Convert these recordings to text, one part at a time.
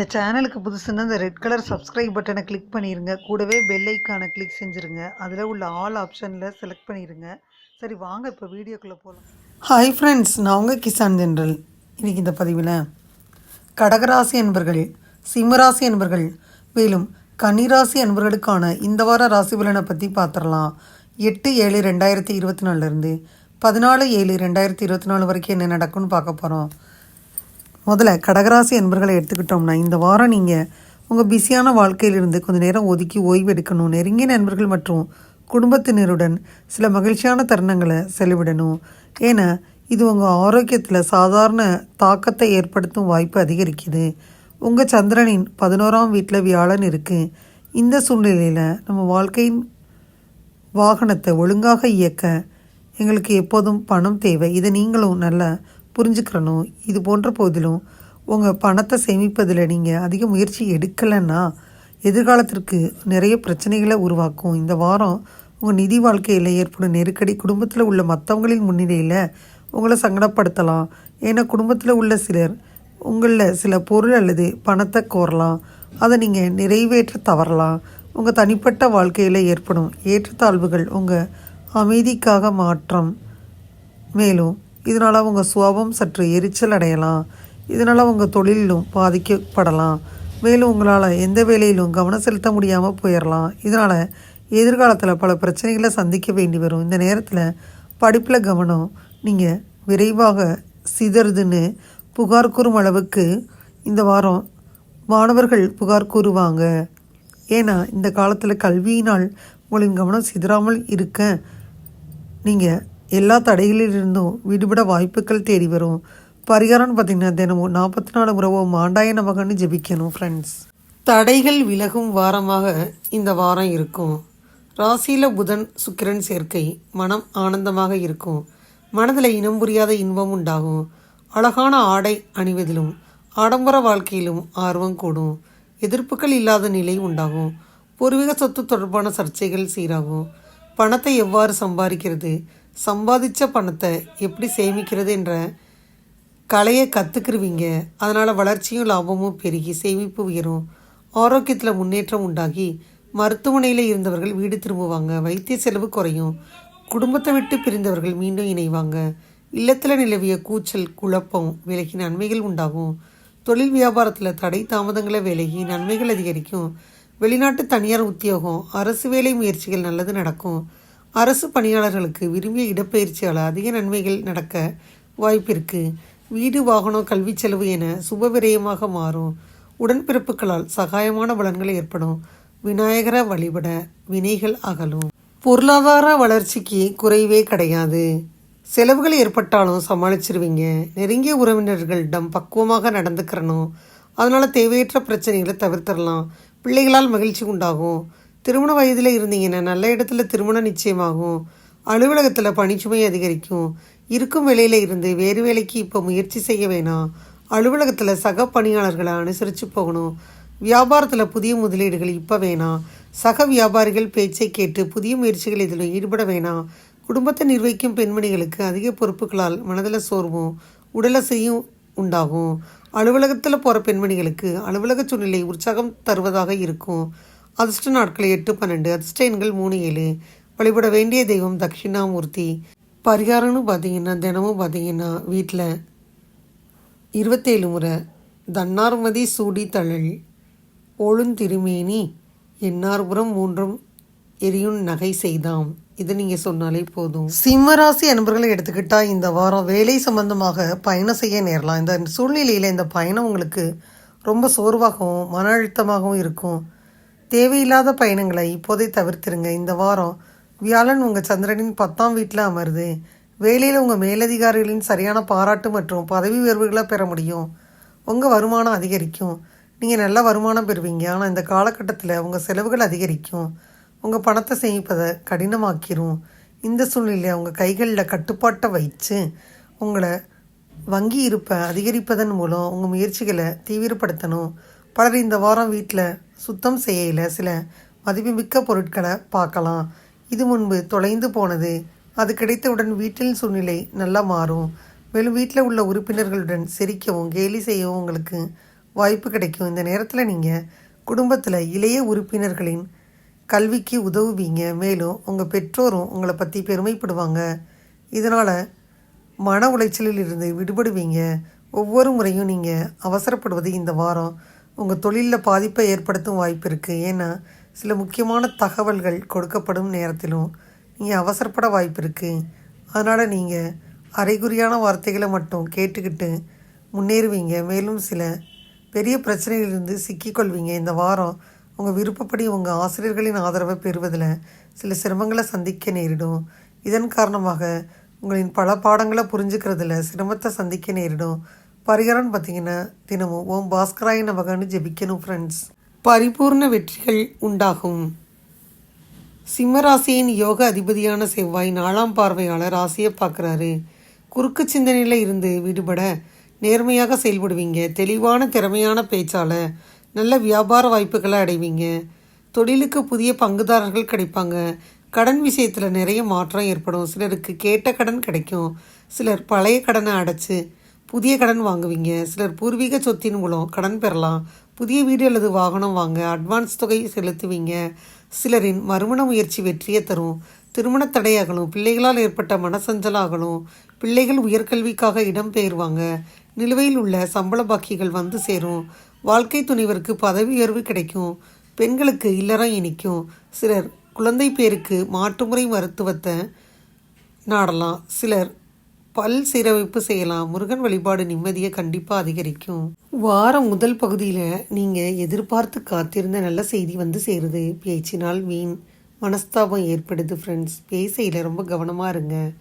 இந்த சேனலுக்கு புதுசுன்னா இந்த ரெட் கலர் சப்ஸ்கிரைப் பட்டனை கிளிக் பண்ணிடுங்க கூடவே பெல் ஐக்கானை கிளிக் செஞ்சுருங்க. அதில் உள்ள ஆல் ஆப்ஷனில் செலக்ட் பண்ணிடுங்க சரி வாங்க இப்போ வீடியோக்குள்ளே போகலாம் ஹாய் ஃப்ரெண்ட்ஸ் நான் உங்கள் கிசான் ஜென்ரல். இன்றைக்கி இந்த பதிவில் கடகராசி என்பர்கள் சிம்மராசி என்பர்கள் மேலும் கன்னிராசி என்பர்களுக்கான இந்த வார ராசி பலனை பற்றி பார்த்துடலாம் எட்டு ஏழு ரெண்டாயிரத்தி இருபத்தி நாலுலேருந்து பதினாலு ஏழு ரெண்டாயிரத்தி இருபத்தி நாலு வரைக்கும் என்ன நடக்கும்னு பார்க்க போகிறோம் முதல்ல கடகராசி என்பர்களை எடுத்துக்கிட்டோம்னா இந்த வாரம் நீங்கள் உங்கள் பிஸியான வாழ்க்கையிலிருந்து கொஞ்சம் நேரம் ஒதுக்கி ஓய்வு எடுக்கணும். நெருங்கிய நண்பர்கள் மற்றும் குடும்பத்தினருடன் சில மகிழ்ச்சியான தருணங்களை செலவிடணும். ஏன்னா இது உங்கள் ஆரோக்கியத்தில் சாதாரண தாக்கத்தை ஏற்படுத்தும் வாய்ப்பு அதிகரிக்குது. உங்கள் சந்திரனின் பதினோராம் வீட்டில் வியாழன் இருக்குது இந்த சூழ்நிலையில் நம்ம வாழ்க்கையின் வாகனத்தை ஒழுங்காக இயக்க எங்களுக்கு எப்போதும் பணம் தேவை. இதை நீங்களும் நல்லா புரிஞ்சுக்கிறணும். இது போன்ற போதிலும் உங்கள் பணத்தை சேமிப்பதில் நீங்கள் அதிக முயற்சி எடுக்கலைன்னா எதிர்காலத்திற்கு நிறைய பிரச்சனைகளை உருவாக்கும். இந்த வாரம் உங்கள் நிதி வாழ்க்கையில் ஏற்படும் நெருக்கடி குடும்பத்தில் உள்ள மற்றவங்களின் முன்னிலையில் உங்களை சங்கடப்படுத்தலாம். ஏன்னா குடும்பத்தில் உள்ள சிலர் உங்களில் சில பொருள் அல்லது பணத்தை கோரலாம். அதை நீங்கள் நிறைவேற்ற தவறலாம். உங்கள் தனிப்பட்ட வாழ்க்கையில் ஏற்படும் ஏற்றத்தாழ்வுகள் உங்கள் அமைதிக்காக மாற்றம் மேலும் இதனால் உங்கள் சுவாபம் சற்று எரிச்சல் அடையலாம். இதனால் உங்கள் தொழிலும் பாதிக்கப்படலாம். மேலும் உங்களால் எந்த வேலையிலும் கவனம் செலுத்த முடியாமல் போயிடலாம் இதனால் எதிர்காலத்தில் பல பிரச்சனைகளை சந்திக்க வேண்டி வரும். இந்த நேரத்தில் படிப்பில் கவனம் நீங்கள் விரைவாக சிதறுதுன்னு புகார் கூறும் அளவுக்கு இந்த வாரம் மாணவர்கள் புகார் கூறுவாங்க. ஏன்னா இந்த காலத்தில் கல்வியினால் உங்களின் கவனம் சிதறாமல் இருக்க நீங்கள் எல்லா தடைகளிலிருந்தும் விடுபட வாய்ப்புகள் தேடி வரும். பரிகாரம்னு பார்த்தீங்கன்னா தினமும் நாற்பத்தி நாலு முறவோ மாண்டாய நமகன்னு ஜெபிக்கணும் ஃப்ரெண்ட்ஸ் தடைகள் விலகும் வாரமாக இந்த வாரம் இருக்கும். ராசியில் புதன் சுக்கிரன் சேர்க்கை மனம் ஆனந்தமாக இருக்கும். மனதில் இனம் புரியாத இன்பம் உண்டாகும். அழகான ஆடை அணிவதிலும் ஆடம்பர வாழ்க்கையிலும் ஆர்வம் கூடும். எதிர்ப்புகள் இல்லாத நிலை உண்டாகும். பூர்வீக சொத்து தொடர்பான சர்ச்சைகள் சீராகும். பணத்தை எவ்வாறு சம்பாதிக்கிறது? சம்பாதிச்ச பணத்தை எப்படி சேமிக்கிறது என்ற கலையை கற்றுக்குருவீங்க அதனால் வளர்ச்சியும் லாபமும் பெருகி சேமிப்பு உயரும். ஆரோக்கியத்தில் முன்னேற்றம் உண்டாகி மருத்துவமனையில் இருந்தவர்கள் வீடு திரும்புவாங்க. வைத்திய செலவு குறையும். குடும்பத்தை விட்டு பிரிந்தவர்கள் மீண்டும் இணைவாங்க. இல்லத்தில் நிலவிய கூச்சல் குழப்பம் விலகி நன்மைகள் உண்டாகும். தொழில் வியாபாரத்தில் தடை தாமதங்களை விலகி நன்மைகள் அதிகரிக்கும். வெளிநாட்டு தனியார் உத்தியோகம் அரசு வேலை முயற்சிகள் நல்லது நடக்கும். அரசு பணியாளர்களுக்கு விரும்பிய இடப்பெயர்ச்சியால் அதிக நன்மைகள் நடக்க வாய்ப்பிற்கு வீடு வாகனம் கல்வி செலவு என சுப விரயமாக மாறும். உடன்பிறப்புகளால் சகாயமான பலன்கள் ஏற்படும். விநாயகரை வழிபட வினைகள் அகலும். பொருளாதார வளர்ச்சிக்கு குறைவே கிடையாது. செலவுகள் ஏற்பட்டாலும் சமாளிச்சிருவீங்க. நெருங்கிய உறவினர்களிடம் பக்குவமாக நடந்துக்கிறணும். அதனால் தேவையற்ற பிரச்சனைகளை தவிர்த்திடலாம். பிள்ளைகளால் மகிழ்ச்சி உண்டாகும். திருமண வயதில் இருந்தீங்கன்னா நல்ல இடத்துல திருமணம் நிச்சயமாகும். அலுவலகத்தில் பணிச்சுமை அதிகரிக்கும். இருக்கும் வேலையில் இருந்து வேறு வேலைக்கு இப்போ முயற்சி செய்ய வேணாம். அலுவலகத்தில் சக பணியாளர்களை அனுசரித்து போகணும். வியாபாரத்தில் புதிய முதலீடுகள் இப்போ வேணாம். சக வியாபாரிகள் பேச்சை கேட்டு புதிய முயற்சிகள் இதில் ஈடுபட வேணாம். குடும்பத்தை நிர்வகிக்கும் பெண்மணிகளுக்கு அதிக பொறுப்புகளால் மனதில் சோர்வும் உடலசையும் உண்டாகும். அலுவலகத்தில் போகிற பெண்மணிகளுக்கு அலுவலக சூழ்நிலை உற்சாகம் தருவதாக இருக்கும். அதிர்ஷ்ட நாட்கள் எட்டு பன்னெண்டு அதிர்ஷ்ட எண்கள் மூணு ஏழு. வழிபட வேண்டிய தெய்வம் தட்சிணாமூர்த்தி பரிகாரம்னு பார்த்தீங்கன்னா தினமும் பார்த்தீங்கன்னா வீட்டில் இருபத்தேழு முறை. தன்னார்மதி சூடி தழல். ஒழுந்திருமேனி எண்ணார்புறம் மூன்றும் எரியும் நகை செய்தாம். இது நீங்கள் சொன்னாலே போதும். சிம்மராசி அன்பர்களை எடுத்துக்கிட்டால் இந்த வாரம் வேலை சம்பந்தமாக பயணம் செய்ய நேரலாம். இந்த சூழ்நிலையில் இந்த பயணம் உங்களுக்கு ரொம்ப சோர்வாகவும் மன அழுத்தமாகவும் இருக்கும். தேவையில்லாத பயணங்களை இப்போதே தவிர்த்துருங்க. இந்த வாரம் வியாழன் உங்கள் சந்திரனின் பத்தாம் வீட்டில் அமருது. வேலையில் உங்கள் மேலதிகாரிகளின் சரியான பாராட்டு மற்றும் பதவி உயர்வுகளை பெற முடியும். உங்கள் வருமானம் அதிகரிக்கும். நீங்கள் நல்ல வருமானம் பெறுவீங்க. ஆனால் இந்த காலகட்டத்தில் உங்கள் செலவுகள் அதிகரிக்கும். உங்கள் பணத்தை சேமிப்பதை கடினமாக்கிரும். இந்த சூழ்நிலையை உங்கள் கைகளில் கட்டுப்பாட்டை வைத்து உங்களை வங்கி இருப்பை அதிகரிப்பதன் மூலம் உங்கள் முயற்சிகளை தீவிரப்படுத்தணும். பலர் இந்த வாரம் வீட்டில் சுத்தம் செய்யல சில மதிப்புமிக்க பொருட்களை பார்க்கலாம். இது முன்பு தொலைந்து போனது. அது கிடைத்தவுடன் வீட்டில் சூழ்நிலை நல்லா மாறும். மேலும் வீட்டில் உள்ள உறுப்பினர்களுடன் சிரிக்கவும் கேலி செய்யவும் உங்களுக்கு வாய்ப்பு கிடைக்கும். இந்த நேரத்தில் நீங்கள் குடும்பத்தில் இளைய உறுப்பினர்களின் கல்விக்கு உதவுவீங்க. மேலும் உங்கள் பெற்றோரும் உங்களை பற்றி பெருமைப்படுவாங்க. இதனால் மன உளைச்சலில் இருந்து விடுபடுவீங்க. ஒவ்வொரு முறையும் நீங்கள் அவசரப்படுவது இந்த வாரம். உங்கள் தொழிலில் பாதிப்பை ஏற்படுத்தும் வாய்ப்பு இருக்குது ஏன்னா சில முக்கியமான தகவல்கள் கொடுக்கப்படும் நேரத்திலும் நீங்கள் அவசரப்பட வாய்ப்பு இருக்குது அதனால் நீங்கள் அரைகுறியான வார்த்தைகளை மட்டும் கேட்டுக்கிட்டு முன்னேறுவீங்க. மேலும் சில பெரிய பிரச்சனைகளிலிருந்து சிக்கிக்கொள்வீங்க. இந்த வாரம் உங்கள் விருப்பப்படி உங்கள் ஆசிரியர்களின் ஆதரவை பெறுவதில் சில சிரமங்களை சந்திக்க நேரிடும். இதன் காரணமாக உங்களின் பல பாடங்களை புரிஞ்சுக்கிறதுல சிரமத்தை சந்திக்க நேரிடும். பரிகாரம்னு பார்த்தீங்கன்னா தினமும் ஓம் பாஸ்கராய நமகன்னு ஜெபிக்கணும் ஃப்ரெண்ட்ஸ் பரிபூர்ண வெற்றிகள் உண்டாகும். சிம்மராசியின் யோக அதிபதியான செவ்வாய் நாலாம் பார்வையாளர் ராசியை பார்க்குறாரு. குறுக்கு சிந்தனையில் இருந்து விடுபட நேர்மையாக செயல்படுவீங்க. தெளிவான திறமையான பேச்சால் நல்ல வியாபார வாய்ப்புகளை அடைவீங்க. தொழிலுக்கு புதிய பங்குதாரர்கள் கிடைப்பாங்க. கடன் விஷயத்தில் நிறைய மாற்றம் ஏற்படும். சிலருக்கு கேட்ட கடன் கிடைக்கும். சிலர் பழைய கடனை அடைச்சு புதிய கடன் வாங்குவீங்க. சிலர் பூர்வீக சொத்தின் மூலம் கடன் பெறலாம். புதிய வீடு அல்லது வாகனம் வாங்க அட்வான்ஸ் தொகை செலுத்துவீங்க. சிலரின் மறுமண முயற்சி வெற்றியை தரும். திருமண தடையாகலும் பிள்ளைகளால் ஏற்பட்ட மனசஞ்சலாகலும் பிள்ளைகள் உயர்கல்விக்காக இடம்பெயர்வாங்க. நிலுவையில் உள்ள சம்பள பாக்கிகள் வந்து சேரும். வாழ்க்கை துணைவருக்கு பதவி உயர்வு கிடைக்கும். பெண்களுக்கு இல்லறம் இனிக்கும். சிலர் குழந்தை பேருக்கு மாற்றுமுறை மருத்துவத்தை நாடலாம். சிலர் பல் சீரமைப்பு செய்யலாம். முருகன் வழிபாடு நிம்மதியை கண்டிப்பாக அதிகரிக்கும். வாரம் முதல் பகுதியில் நீங்கள் எதிர்பார்த்து காத்திருந்த நல்ல செய்தி வந்து சேருது. பேச்சினால் வீண். மனஸ்தாபம் ஏற்படுது ஃப்ரெண்ட்ஸ் பேசையில் ரொம்ப கவனமாக இருங்க.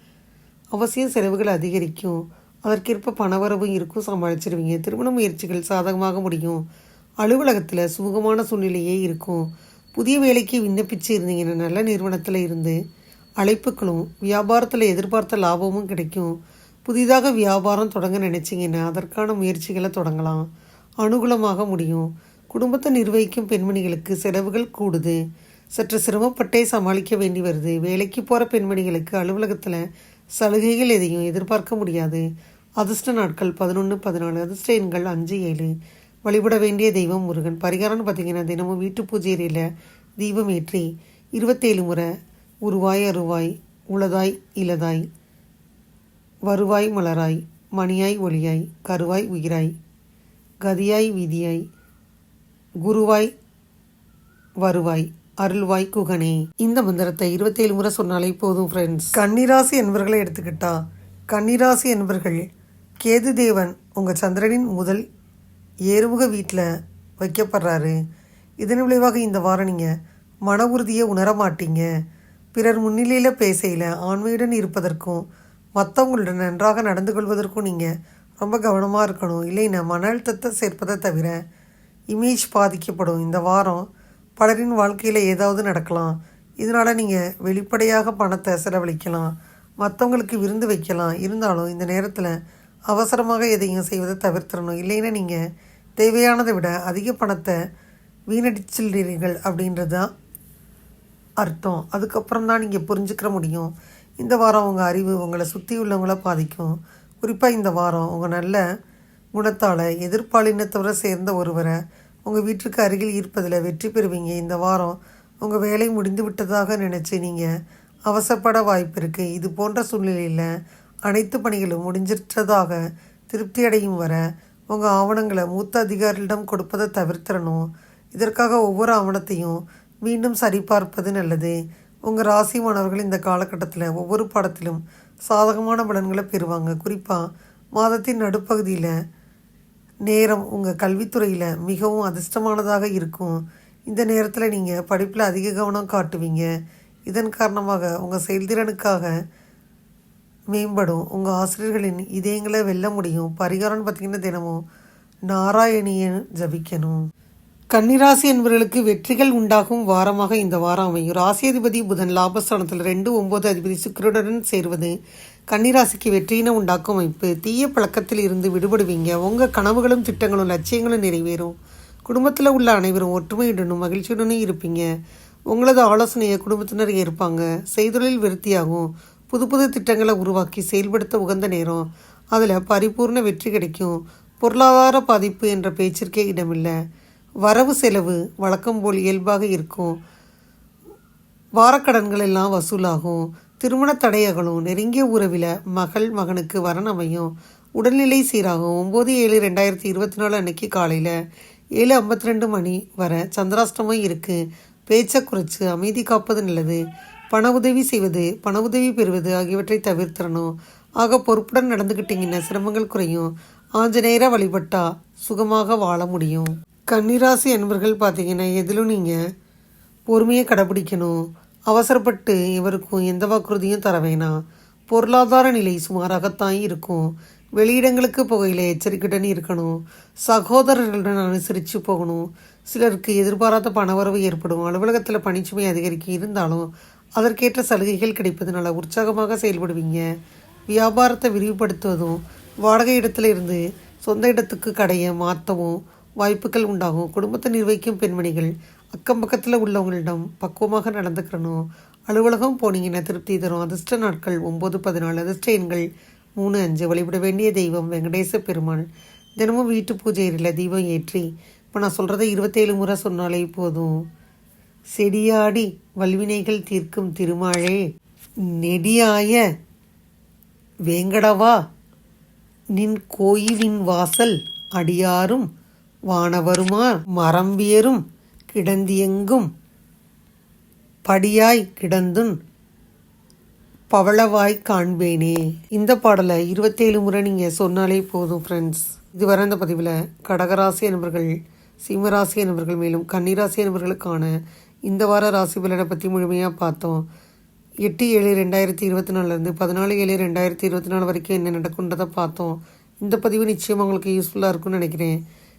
அவசியம் செலவுகள் அதிகரிக்கும். அதற்கேற்ப பணவரவும் இருக்கும். சமாளிச்சிருவீங்க. திருமண முயற்சிகள் சாதகமாக முடியும். அலுவலகத்தில் சுமூகமான சூழ்நிலையே இருக்கும். புதிய வேலைக்கு விண்ணப்பிச்சு இருந்தீங்கன்னா நல்ல நிறுவனத்தில் இருந்து அழைப்புகளும் வியாபாரத்தில் எதிர்பார்த்த லாபமும் கிடைக்கும். புதிதாக வியாபாரம் தொடங்க நினைச்சிங்கன்னா அதற்கான முயற்சிகளை தொடங்கலாம். அனுகூலமாக முடியும். குடும்பத்தை நிர்வகிக்கும் பெண்மணிகளுக்கு செலவுகள் கூடுது. சற்று சிரமப்பட்டே சமாளிக்க வேண்டி வருது. வேலைக்கு போகிற பெண்மணிகளுக்கு அலுவலகத்தில் சலுகைகள் எதையும் எதிர்பார்க்க முடியாது. அதிர்ஷ்ட நாட்கள் பதினொன்று பதினாலு அதிர்ஷ்ட எண்கள் அஞ்சு ஏழு. வழிபட வேண்டிய தெய்வம் முருகன். பரிகாரம்னு பார்த்தீங்கன்னா தினமும் வீட்டு பூஜை அறையில் தீபம் ஏற்றி இருபத்தேழு முறை உருவாய் அருவாய் உளதாய் இலதாய் வருவாய் மலராய் மணியாய் ஒளியாய் கருவாய் உயிராய். கதியாய் விதியாய் குருவாய் வருவாய் அருள்வாய் குகனே. இந்த மந்திரத்தை இருபத்தேழு முறை சொன்னாலே போதும் ஃப்ரெண்ட்ஸ் கன்னிராசி என்பவர்களை எடுத்துக்கிட்டா கன்னிராசி என்பவர்கள் கேது தேவன் உங்கள் சந்திரனின் முதல் ஏறுமுக வீட்டில் வைக்கப்படுறாரு. இதன் விளைவாக இந்த வாரம் நீங்கள் மன உறுதியை உணர மாட்டீங்க பிறர் முன்னிலையில் பேசையில் ஆண்மையுடன் இருப்பதற்கும் மற்றவங்களுடன் நன்றாக நடந்து கொள்வதற்கும் நீங்கள் ரொம்ப கவனமாக இருக்கணும். இல்லைன்னா மன அழுத்தத்தை சேர்ப்பதை தவிர இமேஜ் பாதிக்கப்படும். இந்த வாரம் பலரின் வாழ்க்கையில் ஏதாவது நடக்கலாம். இதனால் நீங்கள் வெளிப்படையாக பணத்தை செலவழிக்கலாம். மற்றவங்களுக்கு விருந்து வைக்கலாம். இருந்தாலும் இந்த நேரத்தில் அவசரமாக எதையும் செய்வதை தவிர்த்திடணும். இல்லைன்னா நீங்கள் தேவையானதை விட அதிக பணத்தை வீணடிச்சிடுறீர்கள் அப்படின்றது தான் அர்த்தம். அதுக்கப்புறம் தான் நீங்கள் புரிஞ்சுக்கிற முடியும். இந்த வாரம் உங்கள் அறிவு உங்களை சுற்றி உள்ளவங்கள பாதிக்கும். குறிப்பாக இந்த வாரம் உங்கள் நல்ல குணத்தால் எதிர்ப்பாளினத்தவரை சேர்ந்த ஒருவரை உங்கள் வீட்டுக்கு அருகில் ஈர்ப்பதில் வெற்றி பெறுவீங்க. இந்த வாரம் உங்கள் வேலை முடிந்து விட்டதாக நினச்சி நீங்கள் அவசரப்பட வாய்ப்பு இருக்குது இது போன்ற சூழ்நிலையில் அனைத்து பணிகளும் முடிஞ்சிட்டதாக திருப்தி அடையும் வர உங்கள் ஆவணங்களை மூத்த அதிகாரிகளிடம் கொடுப்பதை தவிர்த்திடணும். இதற்காக ஒவ்வொரு ஆவணத்தையும் மீண்டும் சரிபார்ப்பது நல்லது. உங்கள் ராசி மாணவர்கள் இந்த காலகட்டத்தில் ஒவ்வொரு பாடத்திலும் சாதகமான பலன்களை பெறுவாங்க. குறிப்பாக மாதத்தின் நடுப்பகுதியில் நேரம் உங்கள் கல்வித்துறையில் மிகவும் அதிர்ஷ்டமானதாக இருக்கும். இந்த நேரத்தில் நீங்கள் படிப்பில் அதிக கவனம் காட்டுவீங்க. இதன் காரணமாக உங்கள் செயல்திறனுக்காக மேம்படும். உங்கள் ஆசிரியர்களின் இதயங்களை வெல்ல முடியும். பரிகாரம்னு பார்த்தீங்கன்னா தினமும் நாராயணியன் ஜபிக்கணும். கன்னிராசி என்பவர்களுக்கு வெற்றிகள் உண்டாகும் வாரமாக இந்த வாரம் அமையும். ராசியதிபதி புதன் லாபஸ்தானத்தில் ரெண்டு ஒன்பது அதிபதி சுக்கரனுடன் சேர்வது கன்னிராசிக்கு வெற்றியினை உண்டாக்கும் அமைப்பு. தீய பழக்கத்தில் இருந்து விடுபடுவீங்க. உங்கள் கனவுகளும் திட்டங்களும் லட்சியங்களும் நிறைவேறும். குடும்பத்தில் உள்ள அனைவரும் ஒற்றுமையுடனும் மகிழ்ச்சியுடனும் இருப்பீங்க. உங்களது ஆலோசனையை குடும்பத்தினர் ஏற்பாங்க. செய்தொழில் விருத்தியாகும். புது புது திட்டங்களை உருவாக்கி செயல்படுத்த உகந்த நேரம். அதில் பரிபூர்ண வெற்றி கிடைக்கும். பொருளாதார பாதிப்பு என்ற பேச்சிற்கே இடமில்லை. வரவு செலவு வழக்கம் போல் இயல்பாக இருக்கும். வாரக்கடன்கள் எல்லாம் வசூலாகும். திருமண தடையகலும் நெருங்கிய உறவில் மகள் மகனுக்கு வரன் அமையும். உடல்நிலை சீராகும். ஒம்பது ஏழு ரெண்டாயிரத்தி இருபத்தி நாலு அன்னைக்கு காலையில் ஏழு ஐம்பத்தி ரெண்டு மணி வர சந்திராஷ்டமம் இருக்குது பேச்சை குறைச்சி அமைதி காப்பது நல்லது. பண உதவி செய்வது பண உதவி பெறுவது ஆகியவற்றை தவிர்த்திடணும். ஆக பொறுப்புடன் நடந்துக்கிட்டிங்கன்னா சிரமங்கள் குறையும். ஆஞ்சநேயரை வழிபட்டா சுகமாக வாழ முடியும். கன்னிராசி அன்பர்கள் பார்த்தீங்கன்னா எதிலும் நீங்கள் பொறுமையை கடைபிடிக்கணும். அவசரப்பட்டு இவருக்கும் எந்த வாக்குறுதியும் தர வேணாம். பொருளாதார நிலை சுமாராகத்தான் இருக்கும். வெளியிடங்களுக்கு போகையில் எச்சரிக்கையுடன் இருக்கணும். சகோதரர்களுடன் அனுசரித்து போகணும். சிலருக்கு எதிர்பாராத பணவரவு ஏற்படும். அலுவலகத்தில் பணிச்சுமை அதிகரிக்க இருந்தாலும் அதற்கேற்ற சலுகைகள் கிடைப்பதனால உற்சாகமாக செயல்படுவீங்க. வியாபாரத்தை விரிவுபடுத்துவதும் வாடகை இடத்துல இருந்து சொந்த இடத்துக்கு கடையை மாற்றவும் வாய்ப்புகள் உண்டாகும். குடும்பத்தை நிர்வகிக்கும் பெண்மணிகள் அக்கம் பக்கத்தில் உள்ளவங்களிடம் பக்குவமாக நடந்துக்கிறணும் அலுவலகம் போனீங்கன்னா திருப்தி தரும். அதிர்ஷ்ட நாட்கள் ஒம்பது பதினாலு. அதிர்ஷ்ட எண்கள் மூணு அஞ்சு. வழிபட வேண்டிய தெய்வம் வெங்கடேச பெருமாள். தினமும் வீட்டு பூஜையில் தீபம் ஏற்றி இப்போ நான் சொல்கிறத இருபத்தேழு முறை சொன்னாலே போதும். செடியாடி வல்வினைகள் தீர்க்கும் திருமாளே நெடியாய வேங்கடவா நின் கோயிலின் வாசல் அடியாரும் வானவருமார் மரம்பியரும் கிடந்தியெங்கும் படியாய் கிடந்துன் பவளவாய் காண்பேனே. இந்த பாடலை இருபத்தேழு முறை நீங்கள் சொன்னாலே போதும் ஃப்ரெண்ட்ஸ் இதுவரை இந்த பதிவில் கடகராசி என்பர்கள் சிம்மராசி என்பர்கள் மேலும் கன்னிராசி என்பர்களுக்கான இந்த வார ராசி பலனை பற்றி முழுமையாக பார்த்தோம். எட்டு ஏழு ரெண்டாயிரத்தி இருபத்தி நாலுலேருந்து பதினாலு ஏழு ரெண்டாயிரத்தி இருபத்தி நாலு வரைக்கும் என்ன நடக்குன்றதை பார்த்தோம். இந்த பதிவு நிச்சயம் உங்களுக்கு யூஸ்ஃபுல்லாக இருக்கும்னு நினைக்கிறேன்.